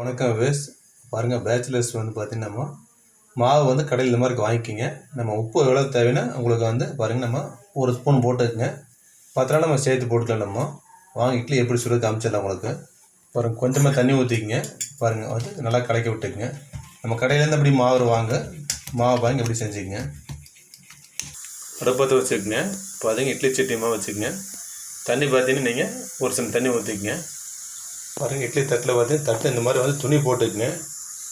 வணக்கம் வேஸ் பாருங்கள் பேச்சுலர்ஸ் வந்து பார்த்தீங்கன்னா மாவு வந்து கடையில் இந்த மாதிரி வாங்கிக்கிங்க. நம்ம உப்பு எவ்வளோ தேவைன்னா உங்களுக்கு வந்து பாருங்கள் நம்ம ஒரு ஸ்பூன் போட்டுக்குங்க. பத்திரம் நம்ம சேர்த்து போட்டுக்கலாம் நம்ம. வாங்க இட்லி எப்படி சொல்லி காமிச்சிடலாம் உங்களுக்கு. பாருங்கள் கொஞ்சமாக தண்ணி ஊற்றிக்கிங்க பாருங்கள் வந்து நல்லா கலக்கி விட்டுக்குங்க. நம்ம கடையிலேருந்து அப்படி மாவு வாங்க மாவு வாங்கி எப்படி செஞ்சுக்கங்க. அடுப்பத்தை வச்சுக்கோங்க. பார்த்தீங்க இட்லி சட்டியமாக வச்சுக்கோங்க. தண்ணி பார்த்தீங்கன்னா நீங்கள் ஒரு சில தண்ணி ஊற்றிக்கங்க பாருங்கள் இட்லி தட்டில் பார்த்தீங்கன்னா தட்டு இந்த மாதிரி வந்து துணி போட்டுக்குங்க.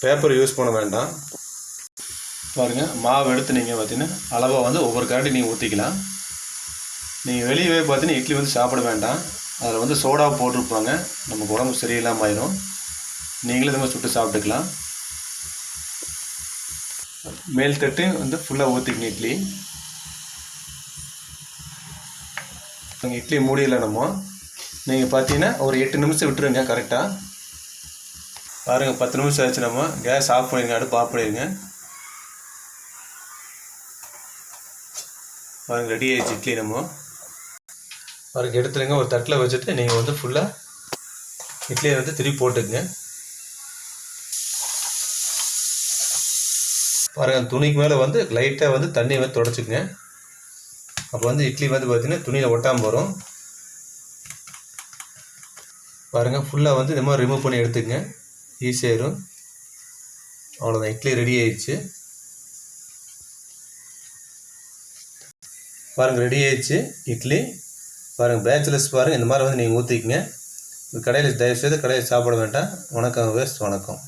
பேப்பர் யூஸ் பண்ண வேண்டாம். பாருங்கள் மாவு எடுத்து நீங்கள் பார்த்தீங்கன்னா அளவாக வந்து ஒவ்வொரு கரண்டி நீங்கள் ஊற்றிக்கலாம் நீங்கள் வெளியவே பார்த்தீங்கன்னா இட்லி வந்து சாப்பிட வேண்டாம். அதில் வந்து சோடா போட்டிருப்பாங்க. நமக்கு உடம்பு சரியில்லாமல் ஆயிரும். நீங்களே இந்த மாதிரி சுட்டு சாப்பிட்டுக்கலாம். மேல் தட்டு வந்து ஃபுல்லாக ஊற்றிக்கணும் இட்லி. இட்லி மூடியில் நம்ம. நீங்கள் பார்த்தீங்கன்னா ஒரு எட்டு நிமிஷம் விட்டுருங்க கரெக்டாக பாருங்கள் பத்து நிமிஷம் ஆச்சு நம்ம. கேஸ் ஆஃப் பண்ணிடுங்க அடுப்பு ஆஃப் பண்ணிடுங்க பாருங்கள் ரெடி ஆகிடுச்சு இட்லி நம்ம. பாருங்க எடுத்துருங்க ஒரு தட்டில் வச்சுட்டு நீங்கள் வந்து ஃபுல்லாக இட்லியை வந்து திருப்பி போட்டுக்குங்க. பாருங்கள் துணிக்கு மேலே வந்து லைட்டாக வந்து தண்ணியை வந்து தொடச்சிக்குங்க. அப்போ வந்து இட்லி வந்து பார்த்திங்கன்னா துணியில் ஒட்டாமல் வரும். பாருங்கள் ஃபுல்லாக வந்து இந்த மாதிரி ரிமூவ் பண்ணி எடுத்துக்கங்க. ஈஸியாயிரும் அவ்வளோதான் இட்லி ரெடி ஆயிடுச்சு. பாருங்கள் ரெடி ஆயிடுச்சு. இட்லி பாருங்கள் பேச்சுலர்ஸ் பாருங்கள் இந்த மாதிரி வந்து நீங்கள் ஊற்றிக்கங்க கடையில் தயவுசெய்து கடையில் சாப்பிட வேண்டாம். வணக்கம் வேஸ்ட் வணக்கம்.